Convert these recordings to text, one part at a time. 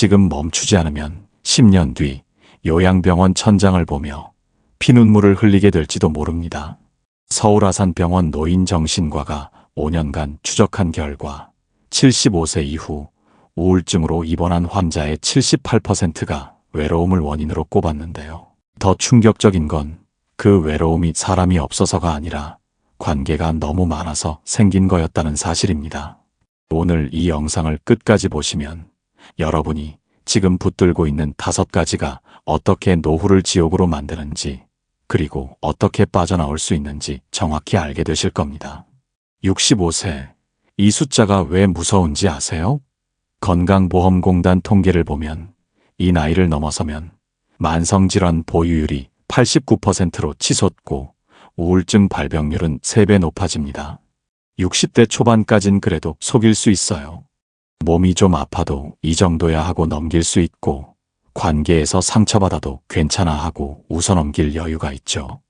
지금 멈추지 않으면 10년 뒤 요양병원 천장을 보며 피눈물을 흘리게 될지도 모릅니다. 서울 아산병원 노인정신과가 5년간 추적한 결과 75세 이후 우울증으로 입원한 환자의 78%가 외로움을 원인으로 꼽았는데요. 더 충격적인 건 그 외로움이 사람이 없어서가 아니라 관계가 너무 많아서 생긴 거였다는 사실입니다. 오늘 이 영상을 끝까지 보시면 여러분이 지금 붙들고 있는 다섯 가지가 어떻게 노후를 지옥으로 만드는지 그리고 어떻게 빠져나올 수 있는지 정확히 알게 되실 겁니다. 65세. 이 숫자가 왜 무서운지 아세요? 건강보험공단 통계를 보면 이 나이를 넘어서면 만성질환 보유율이 89%로 치솟고 우울증 발병률은 3배 높아집니다. 60대 초반까진 그래도 속일 수 있어요. 몸이 좀 아파도 이 정도야 하고 넘길 수 있고 관계에서 상처받아도 괜찮아 하고 웃어 넘길 여유가 있죠.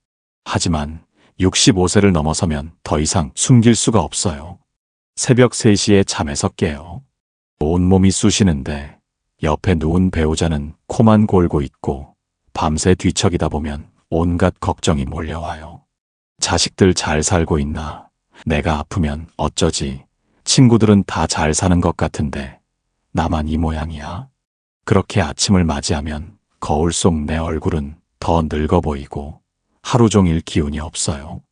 하지만 65세를 넘어서면 더 이상 숨길 수가 없어요. 새벽 3시에 잠에서 깨요. 온몸이 쑤시는데 옆에 누운 배우자는 코만 골고 있고 밤새 뒤척이다 보면 온갖 걱정이 몰려와요. 자식들 잘 살고 있나? 내가 아프면 어쩌지? 친구들은 다 잘 사는 것 같은데 나만 이 모양이야. 그렇게 아침을 맞이하면 거울 속 내 얼굴은 더 늙어 보이고 하루 종일 기운이 없어요.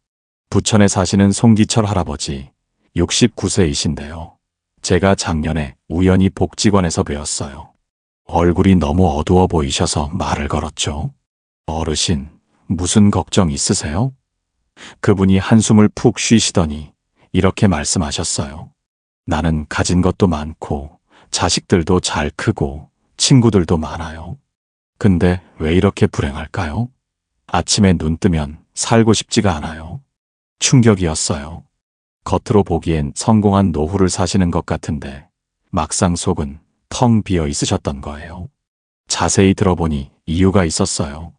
부천에 사시는 송기철 할아버지 69세이신데요. 제가 작년에 우연히 복지관에서 배웠어요. 얼굴이 너무 어두워 보이셔서 말을 걸었죠. 어르신, 무슨 걱정 있으세요? 그분이 한숨을 푹 쉬시더니 이렇게 말씀하셨어요. 나는 가진 것도 많고 자식들도 잘 크고 친구들도 많아요. 근데 왜 이렇게 불행할까요? 아침에 눈 뜨면 살고 싶지가 않아요. 충격이었어요. 겉으로 보기엔 성공한 노후를 사시는 것 같은데 막상 속은 텅 비어 있으셨던 거예요. 자세히 들어보니 이유가 있었어요.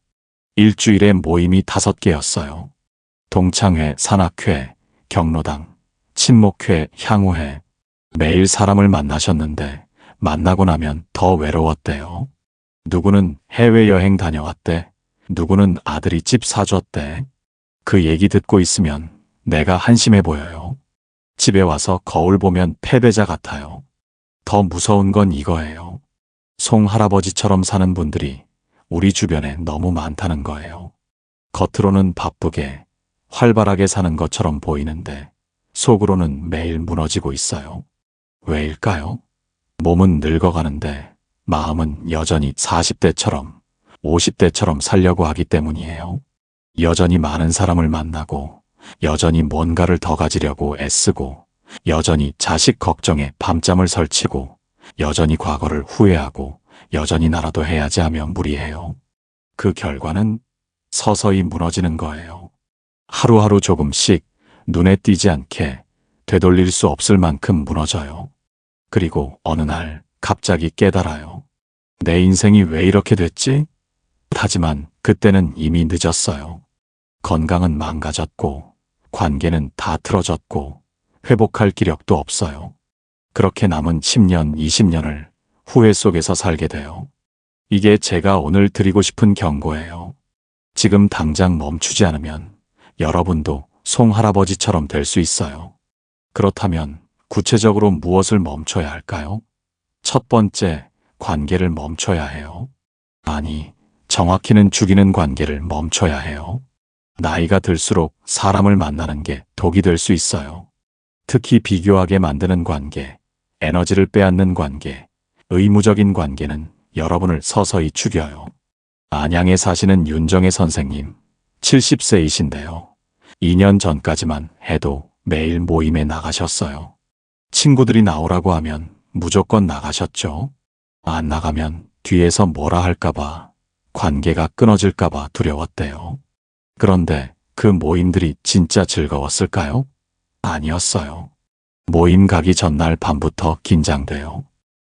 일주일에 모임이 다섯 개였어요. 동창회, 산악회, 경로당, 친목회, 향후회. 매일 사람을 만나셨는데 만나고 나면 더 외로웠대요. 누구는 해외여행 다녀왔대. 누구는 아들이 집 사줬대. 그 얘기 듣고 있으면 내가 한심해 보여요. 집에 와서 거울 보면 패배자 같아요. 더 무서운 건 이거예요. 송 할아버지처럼 사는 분들이 우리 주변에 너무 많다는 거예요. 겉으로는 바쁘게, 활발하게 사는 것처럼 보이는데 속으로는 매일 무너지고 있어요. 왜일까요? 몸은 늙어가는데 마음은 여전히 40대처럼, 50대처럼 살려고 하기 때문이에요. 여전히 많은 사람을 만나고, 여전히 뭔가를 더 가지려고 애쓰고, 여전히 자식 걱정에 밤잠을 설치고, 여전히 과거를 후회하고, 여전히 나라도 해야지 하며 무리해요. 그 결과는 서서히 무너지는 거예요. 하루하루 조금씩 눈에 띄지 않게 되돌릴 수 없을 만큼 무너져요. 그리고 어느 날 갑자기 깨달아요. 내 인생이 왜 이렇게 됐지? 하지만 그때는 이미 늦었어요. 건강은 망가졌고, 관계는 다 틀어졌고, 회복할 기력도 없어요. 그렇게 남은 10년, 20년을 후회 속에서 살게 돼요. 이게 제가 오늘 드리고 싶은 경고예요. 지금 당장 멈추지 않으면 여러분도 송 할아버지처럼 될 수 있어요. 그렇다면 구체적으로 무엇을 멈춰야 할까요? 첫 번째, 관계를 멈춰야 해요. 아니, 정확히는 죽이는 관계를 멈춰야 해요. 나이가 들수록 사람을 만나는 게 독이 될 수 있어요. 특히 비교하게 만드는 관계, 에너지를 빼앗는 관계, 의무적인 관계는 여러분을 서서히 죽여요. 안양에 사시는 윤정혜 선생님, 70세이신데요. 2년 전까지만 해도 매일 모임에 나가셨어요. 친구들이 나오라고 하면 무조건 나가셨죠. 안 나가면 뒤에서 뭐라 할까봐, 관계가 끊어질까봐 두려웠대요. 그런데 그 모임들이 진짜 즐거웠을까요? 아니었어요. 모임 가기 전날 밤부터 긴장돼요.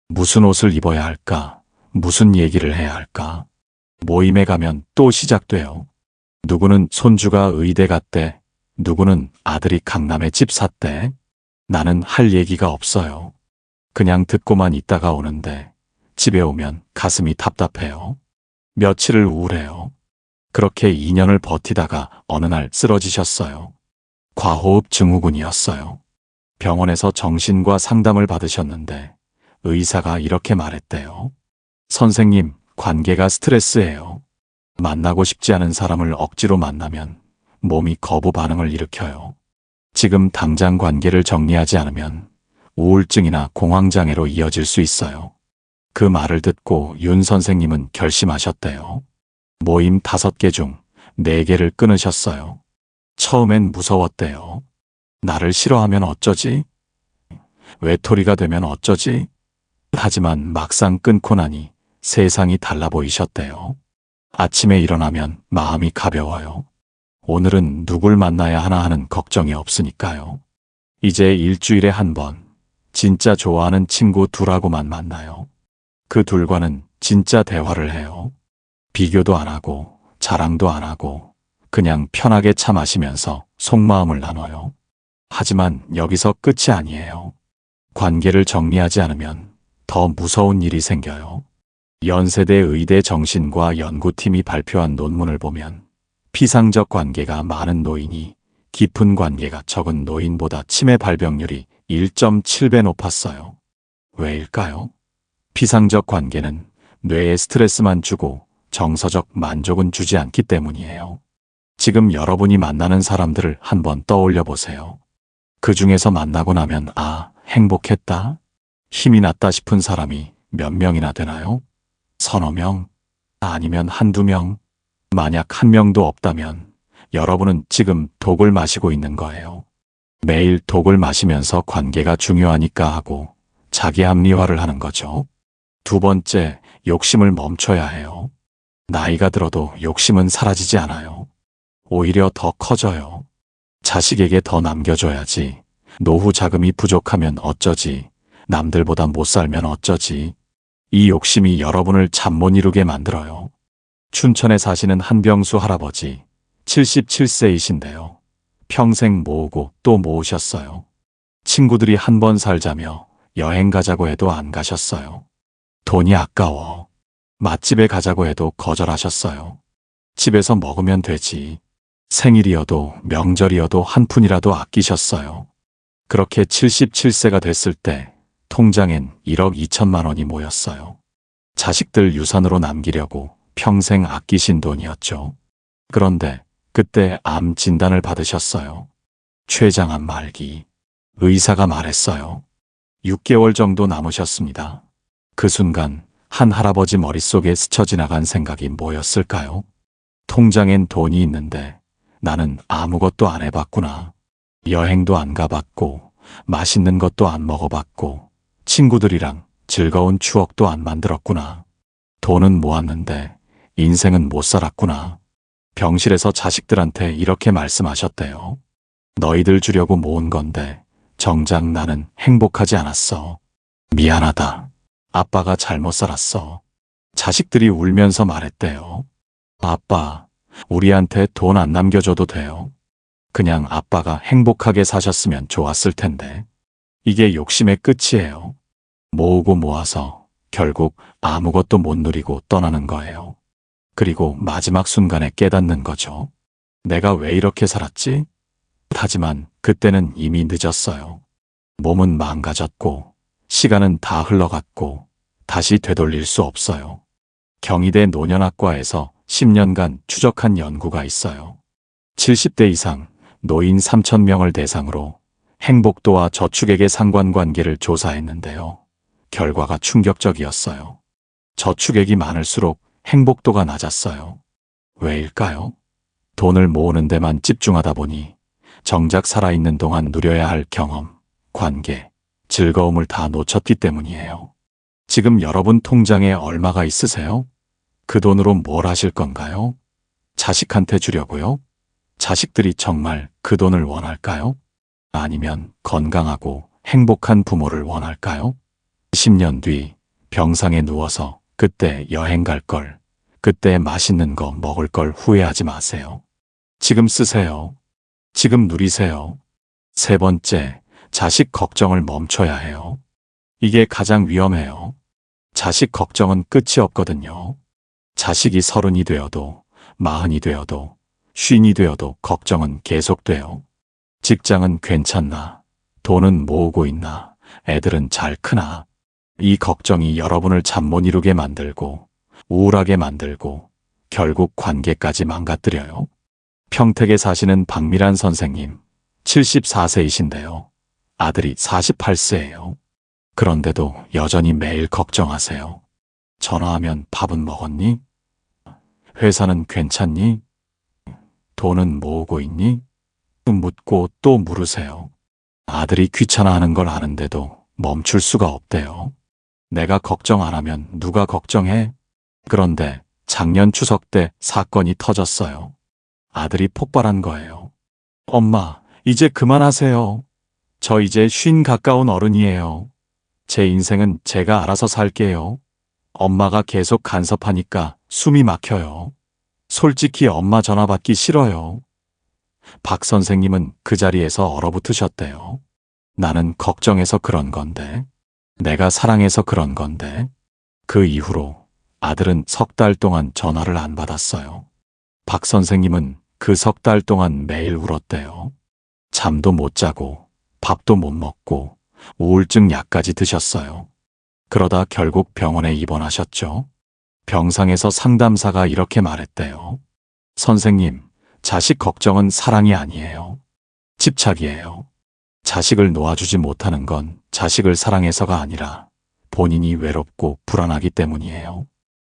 무슨 옷을 입어야 할까? 무슨 얘기를 해야 할까? 모임에 가면 또 시작돼요. 누구는 손주가 의대 갔대. 누구는 아들이 강남에 집 샀대. 나는 할 얘기가 없어요. 그냥 듣고만 있다가 오는데 집에 오면 가슴이 답답해요. 며칠을 우울해요. 그렇게 2년을 버티다가 어느 날 쓰러지셨어요. 과호흡 증후군이었어요. 병원에서 정신과 상담을 받으셨는데 의사가 이렇게 말했대요. 선생님, 관계가 스트레스예요. 만나고 싶지 않은 사람을 억지로 만나면 몸이 거부 반응을 일으켜요. 지금 당장 관계를 정리하지 않으면 우울증이나 공황장애로 이어질 수 있어요. 그 말을 듣고 윤 선생님은 결심하셨대요. 모임 다섯 개중네 개를 끊으셨어요. 처음엔 무서웠대요. 나를 싫어하면 어쩌지? 외톨이가 되면 어쩌지? 하지만 막상 끊고 나니 세상이 달라 보이셨대요. 아침에 일어나면 마음이 가벼워요. 오늘은 누굴 만나야 하나 하는 걱정이 없으니까요. 이제 일주일에 한 번, 진짜 좋아하는 친구 둘하고만 만나요. 그 둘과는 진짜 대화를 해요. 비교도 안 하고, 자랑도 안 하고, 그냥 편하게 차 마시면서 속마음을 나눠요. 하지만 여기서 끝이 아니에요. 관계를 정리하지 않으면 더 무서운 일이 생겨요. 연세대 의대 정신과 연구팀이 발표한 논문을 보면 피상적 관계가 많은 노인이 깊은 관계가 적은 노인보다 치매 발병률이 1.7배 높았어요. 왜일까요? 피상적 관계는 뇌에 스트레스만 주고 정서적 만족은 주지 않기 때문이에요. 지금 여러분이 만나는 사람들을 한번 떠올려 보세요. 그 중에서 만나고 나면 아, 행복했다. 힘이 났다 싶은 사람이 몇 명이나 되나요? 서너 명? 아니면 한두 명? 만약 한 명도 없다면 여러분은 지금 독을 마시고 있는 거예요. 매일 독을 마시면서 관계가 중요하니까 하고 자기 합리화를 하는 거죠. 두 번째, 욕심을 멈춰야 해요. 나이가 들어도 욕심은 사라지지 않아요. 오히려 더 커져요. 자식에게 더 남겨줘야지. 노후 자금이 부족하면 어쩌지. 남들보다 못 살면 어쩌지. 이 욕심이 여러분을 잠 못 이루게 만들어요. 춘천에 사시는 한병수 할아버지, 77세이신데요. 평생 모으고 또 모으셨어요. 친구들이 한 번 살자며 여행 가자고 해도 안 가셨어요. 돈이 아까워. 맛집에 가자고 해도 거절하셨어요. 집에서 먹으면 되지. 생일이어도 명절이어도 한 푼이라도 아끼셨어요. 그렇게 77세가 됐을 때 통장엔 1억 2천만 원이 모였어요. 자식들 유산으로 남기려고 평생 아끼신 돈이었죠. 그런데 그때 암 진단을 받으셨어요. 췌장암 말기. 의사가 말했어요. 6개월 정도 남으셨습니다. 그 순간 한 할아버지 머릿속에 스쳐 지나간 생각이 뭐였을까요? 통장엔 돈이 있는데 나는 아무것도 안 해봤구나. 여행도 안 가봤고, 맛있는 것도 안 먹어봤고, 친구들이랑 즐거운 추억도 안 만들었구나. 돈은 모았는데 인생은 못 살았구나. 병실에서 자식들한테 이렇게 말씀하셨대요. 너희들 주려고 모은 건데 정작 나는 행복하지 않았어. 미안하다. 아빠가 잘못 살았어. 자식들이 울면서 말했대요. 아빠, 우리한테 돈 안 남겨줘도 돼요. 그냥 아빠가 행복하게 사셨으면 좋았을 텐데. 이게 욕심의 끝이에요. 모으고 모아서 결국 아무것도 못 누리고 떠나는 거예요. 그리고 마지막 순간에 깨닫는 거죠. 내가 왜 이렇게 살았지? 하지만 그때는 이미 늦었어요. 몸은 망가졌고, 시간은 다 흘러갔고, 다시 되돌릴 수 없어요. 경희대 노년학과에서 10년간 추적한 연구가 있어요. 70대 이상 노인 3,000명을 대상으로 행복도와 저축액의 상관관계를 조사했는데요. 결과가 충격적이었어요. 저축액이 많을수록 행복도가 낮았어요. 왜일까요? 돈을 모으는 데만 집중하다 보니 정작 살아있는 동안 누려야 할 경험, 관계, 즐거움을 다 놓쳤기 때문이에요. 지금 여러분 통장에 얼마가 있으세요? 그 돈으로 뭘 하실 건가요? 자식한테 주려고요? 자식들이 정말 그 돈을 원할까요? 아니면 건강하고 행복한 부모를 원할까요? 10년 뒤 병상에 누워서 그때 여행 갈 걸, 그때 맛있는 거 먹을 걸 후회하지 마세요. 지금 쓰세요. 지금 누리세요. 세 번째, 자식 걱정을 멈춰야 해요. 이게 가장 위험해요. 자식 걱정은 끝이 없거든요. 자식이 서른이 되어도, 마흔이 되어도, 쉰이 되어도 걱정은 계속돼요. 직장은 괜찮나? 돈은 모으고 있나? 애들은 잘 크나? 이 걱정이 여러분을 잠 못 이루게 만들고, 우울하게 만들고, 결국 관계까지 망가뜨려요. 평택에 사시는 박미란 선생님, 74세이신데요. 아들이 48세예요. 그런데도 여전히 매일 걱정하세요. 전화하면 밥은 먹었니? 회사는 괜찮니? 돈은 모으고 있니? 묻고 또 물으세요. 아들이 귀찮아하는 걸 아는데도 멈출 수가 없대요. 내가 걱정 안 하면 누가 걱정해? 그런데 작년 추석 때 사건이 터졌어요. 아들이 폭발한 거예요. 엄마, 이제 그만하세요. 저 이제 쉰 가까운 어른이에요. 제 인생은 제가 알아서 살게요. 엄마가 계속 간섭하니까 숨이 막혀요. 솔직히 엄마 전화 받기 싫어요. 박 선생님은 그 자리에서 얼어붙으셨대요. 나는 걱정해서 그런 건데, 내가 사랑해서 그런 건데, 그 이후로 아들은 석 달 동안 전화를 안 받았어요. 박 선생님은 그 석 달 동안 매일 울었대요. 잠도 못 자고, 밥도 못 먹고, 우울증 약까지 드셨어요. 그러다 결국 병원에 입원하셨죠. 병상에서 상담사가 이렇게 말했대요. 선생님, 자식 걱정은 사랑이 아니에요. 집착이에요. 자식을 놓아주지 못하는 건 자식을 사랑해서가 아니라 본인이 외롭고 불안하기 때문이에요.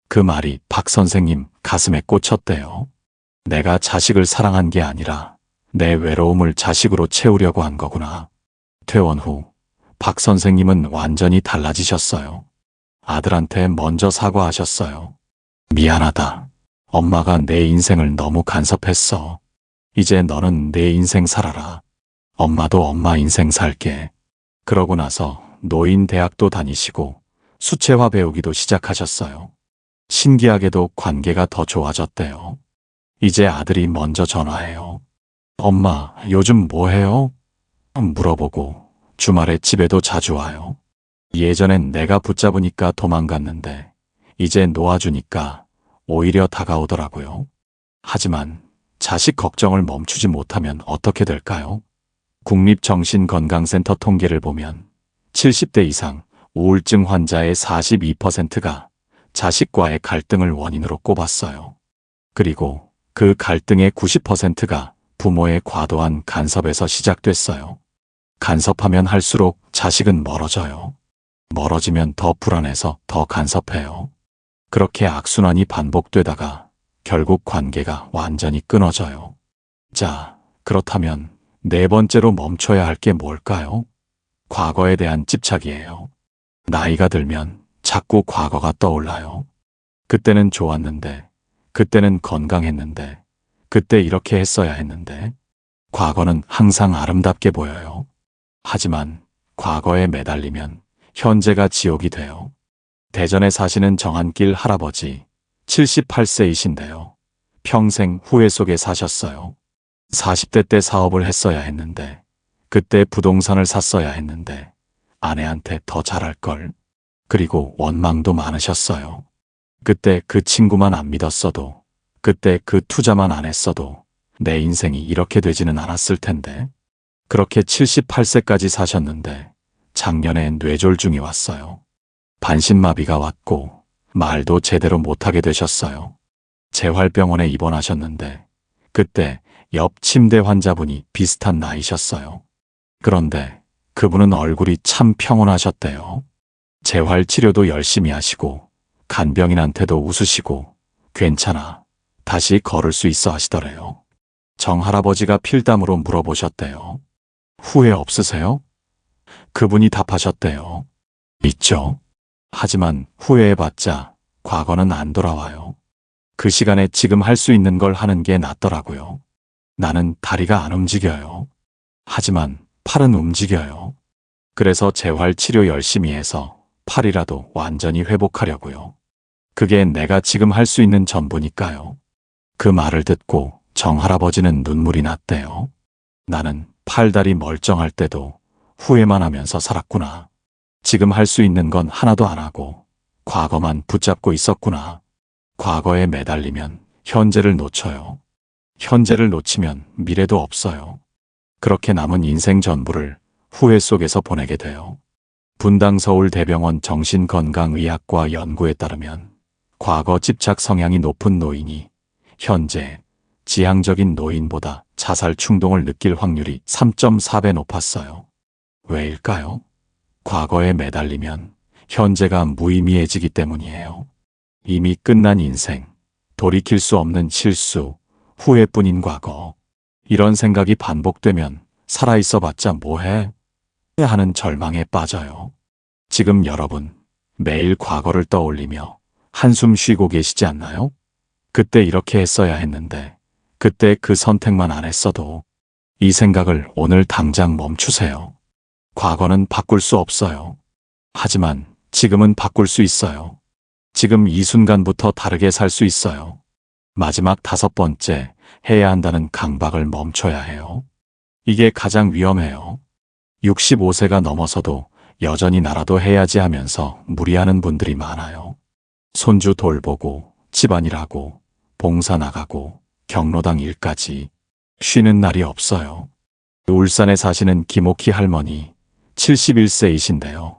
그 말이 박 선생님 가슴에 꽂혔대요. 내가 자식을 사랑한 게 아니라 내 외로움을 자식으로 채우려고 한 거구나. 퇴원 후 박 선생님은 완전히 달라지셨어요. 아들한테 먼저 사과하셨어요. 미안하다. 엄마가 내 인생을 너무 간섭했어. 이제 너는 내 인생 살아라. 엄마도 엄마 인생 살게. 그러고 나서 노인 대학도 다니시고 수채화 배우기도 시작하셨어요. 신기하게도 관계가 더 좋아졌대요. 이제 아들이 먼저 전화해요. 엄마, 요즘 뭐 해요? 물어보고 주말에 집에도 자주 와요. 예전엔 내가 붙잡으니까 도망갔는데 이제 놓아주니까 오히려 다가오더라고요. 하지만 자식 걱정을 멈추지 못하면 어떻게 될까요? 국립정신건강센터 통계를 보면 70대 이상 우울증 환자의 42%가 자식과의 갈등을 원인으로 꼽았어요. 그리고 그 갈등의 90%가 부모의 과도한 간섭에서 시작됐어요. 간섭하면 할수록 자식은 멀어져요. 멀어지면 더 불안해서 더 간섭해요. 그렇게 악순환이 반복되다가 결국 관계가 완전히 끊어져요. 자, 그렇다면 네 번째로 멈춰야 할 게 뭘까요? 과거에 대한 집착이에요. 나이가 들면 자꾸 과거가 떠올라요. 그때는 좋았는데, 그때는 건강했는데, 그때 이렇게 했어야 했는데, 과거는 항상 아름답게 보여요. 하지만 과거에 매달리면 현재가 지옥이 돼요. 대전에 사시는 정한길 할아버지, 78세이신데요. 평생 후회 속에 사셨어요. 40대 때 사업을 했어야 했는데, 그때 부동산을 샀어야 했는데, 아내한테 더 잘할 걸. 그리고 원망도 많으셨어요. 그때 그 친구만 안 믿었어도, 그때 그 투자만 안 했어도, 내 인생이 이렇게 되지는 않았을 텐데. 그렇게 78세까지 사셨는데, 작년에 뇌졸중이 왔어요. 반신마비가 왔고, 말도 제대로 못하게 되셨어요. 재활병원에 입원하셨는데, 그때 옆 침대 환자분이 비슷한 나이셨어요. 그런데 그분은 얼굴이 참 평온하셨대요. 재활 치료도 열심히 하시고, 간병인한테도 웃으시고, 괜찮아. 다시 걸을 수 있어 하시더래요. 정 할아버지가 필담으로 물어보셨대요. 후회 없으세요? 그분이 답하셨대요. 있죠. 하지만 후회해봤자 과거는 안 돌아와요. 그 시간에 지금 할 수 있는 걸 하는 게 낫더라고요. 나는 다리가 안 움직여요. 하지만 팔은 움직여요. 그래서 재활 치료 열심히 해서 팔이라도 완전히 회복하려고요. 그게 내가 지금 할 수 있는 전부니까요. 그 말을 듣고 정 할아버지는 눈물이 났대요. 나는 팔다리 멀쩡할 때도 후회만 하면서 살았구나. 지금 할 수 있는 건 하나도 안 하고 과거만 붙잡고 있었구나. 과거에 매달리면 현재를 놓쳐요. 현재를 놓치면 미래도 없어요. 그렇게 남은 인생 전부를 후회 속에서 보내게 돼요. 분당 서울대병원 정신건강의학과 연구에 따르면 과거 집착 성향이 높은 노인이 현재 지향적인 노인보다 자살 충동을 느낄 확률이 3.4배 높았어요. 왜일까요? 과거에 매달리면 현재가 무의미해지기 때문이에요. 이미 끝난 인생, 돌이킬 수 없는 실수, 후회뿐인 과거. 이런 생각이 반복되면 살아있어 봤자 뭐해? 하는 절망에 빠져요. 지금 여러분, 매일 과거를 떠올리며 한숨 쉬고 계시지 않나요? 그때 이렇게 했어야 했는데, 그때 그 선택만 안 했어도, 이 생각을 오늘 당장 멈추세요. 과거는 바꿀 수 없어요. 하지만 지금은 바꿀 수 있어요. 지금 이 순간부터 다르게 살 수 있어요. 마지막 다섯 번째, 해야 한다는 강박을 멈춰야 해요. 이게 가장 위험해요. 65세가 넘어서도 여전히 나라도 해야지 하면서 무리하는 분들이 많아요. 손주 돌보고, 집안일하고, 봉사 나가고, 경로당 일까지 쉬는 날이 없어요. 울산에 사시는 김옥희 할머니, 71세이신데요.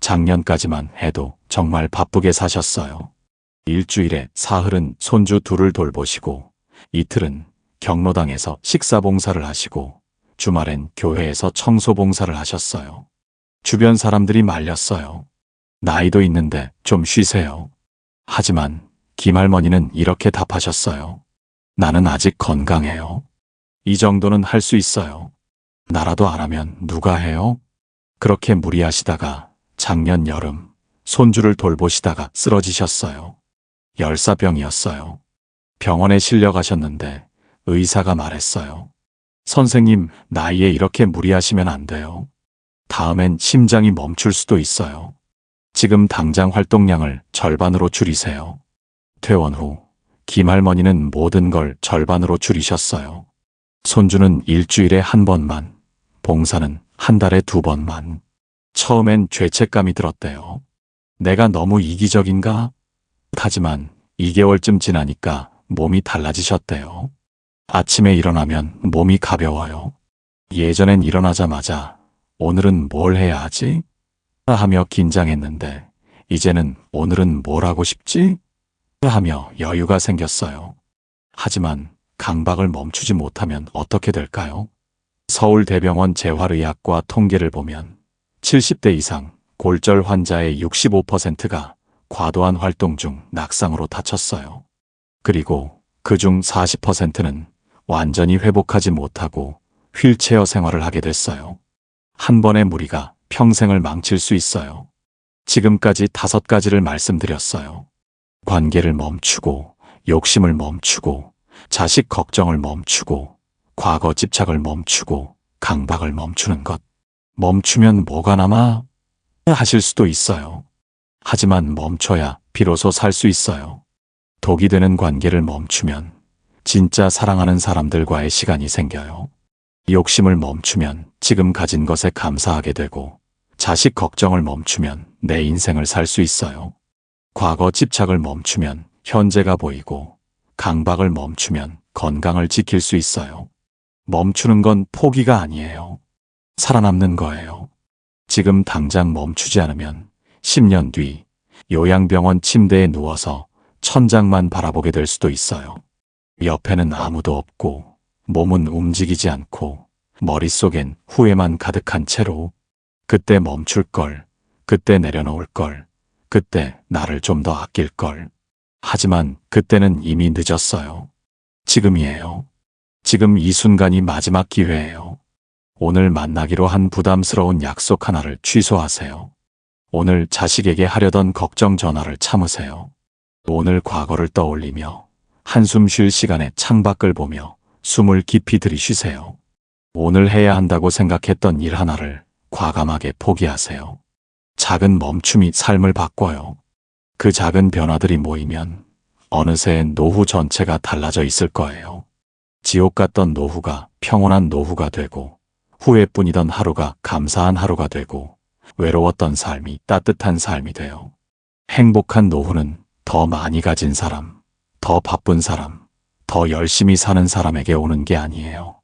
작년까지만 해도 정말 바쁘게 사셨어요. 일주일에 사흘은 손주 둘을 돌보시고, 이틀은 경로당에서 식사 봉사를 하시고, 주말엔 교회에서 청소 봉사를 하셨어요. 주변 사람들이 말렸어요. 나이도 있는데 좀 쉬세요. 하지만 김할머니는 이렇게 답하셨어요. 나는 아직 건강해요. 이 정도는 할 수 있어요. 나라도 안 하면 누가 해요? 그렇게 무리하시다가 작년 여름 손주를 돌보시다가 쓰러지셨어요. 열사병이었어요. 병원에 실려 가셨는데 의사가 말했어요. 선생님, 나이에 이렇게 무리하시면 안 돼요. 다음엔 심장이 멈출 수도 있어요. 지금 당장 활동량을 절반으로 줄이세요. 퇴원 후 김할머니는 모든 걸 절반으로 줄이셨어요. 손주는 일주일에 한 번만, 봉사는 한 달에 두 번만. 처음엔 죄책감이 들었대요. 내가 너무 이기적인가? 하지만 2개월쯤 지나니까 몸이 달라지셨대요. 아침에 일어나면 몸이 가벼워요. 예전엔 일어나자마자 오늘은 뭘 해야 하지? 하며 긴장했는데 이제는 오늘은 뭘 하고 싶지? 하며 여유가 생겼어요. 하지만 강박을 멈추지 못하면 어떻게 될까요? 서울대병원 재활의학과 통계를 보면 70대 이상 골절 환자의 65%가 과도한 활동 중 낙상으로 다쳤어요. 그리고 그 중 40%는 완전히 회복하지 못하고 휠체어 생활을 하게 됐어요. 한 번의 무리가 평생을 망칠 수 있어요. 지금까지 다섯 가지를 말씀드렸어요. 관계를 멈추고, 욕심을 멈추고, 자식 걱정을 멈추고, 과거 집착을 멈추고, 강박을 멈추는 것. 멈추면 뭐가 남아? 하실 수도 있어요. 하지만 멈춰야 비로소 살 수 있어요. 독이 되는 관계를 멈추면 진짜 사랑하는 사람들과의 시간이 생겨요. 욕심을 멈추면 지금 가진 것에 감사하게 되고 자식 걱정을 멈추면 내 인생을 살 수 있어요. 과거 집착을 멈추면 현재가 보이고 강박을 멈추면 건강을 지킬 수 있어요. 멈추는 건 포기가 아니에요. 살아남는 거예요. 지금 당장 멈추지 않으면 10년 뒤 요양병원 침대에 누워서 천장만 바라보게 될 수도 있어요. 옆에는 아무도 없고 몸은 움직이지 않고 머릿속엔 후회만 가득한 채로 그때 멈출 걸, 그때 내려놓을 걸, 그때 나를 좀 더 아낄 걸. 하지만 그때는 이미 늦었어요. 지금이에요. 지금 이 순간이 마지막 기회예요. 오늘 만나기로 한 부담스러운 약속 하나를 취소하세요. 오늘 자식에게 하려던 걱정 전화를 참으세요. 오늘 과거를 떠올리며 한숨 쉴 시간에 창밖을 보며 숨을 깊이 들이쉬세요. 오늘 해야 한다고 생각했던 일 하나를 과감하게 포기하세요. 작은 멈춤이 삶을 바꿔요. 그 작은 변화들이 모이면 어느새 노후 전체가 달라져 있을 거예요. 지옥 같던 노후가 평온한 노후가 되고 후회뿐이던 하루가 감사한 하루가 되고 외로웠던 삶이 따뜻한 삶이 돼요. 행복한 노후는 더 많이 가진 사람, 더 바쁜 사람, 더 열심히 사는 사람에게 오는 게 아니에요.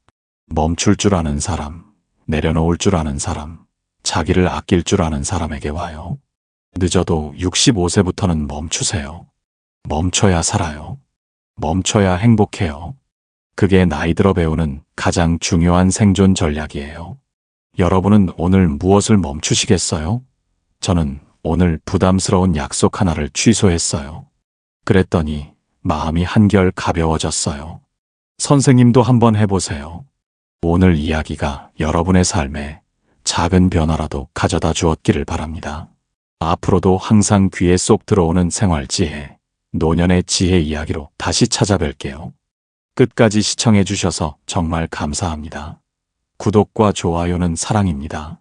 멈출 줄 아는 사람, 내려놓을 줄 아는 사람, 자기를 아낄 줄 아는 사람에게 와요. 늦어도 65세부터는 멈추세요. 멈춰야 살아요. 멈춰야 행복해요. 그게 나이 들어 배우는 가장 중요한 생존 전략이에요. 여러분은 오늘 무엇을 멈추시겠어요? 저는 오늘 부담스러운 약속 하나를 취소했어요. 그랬더니 마음이 한결 가벼워졌어요. 선생님도 한번 해보세요. 오늘 이야기가 여러분의 삶에 작은 변화라도 가져다 주었기를 바랍니다. 앞으로도 항상 귀에 쏙 들어오는 생활 지혜, 노년의 지혜 이야기로 다시 찾아뵐게요. 끝까지 시청해 주셔서 정말 감사합니다. 구독과 좋아요는 사랑입니다.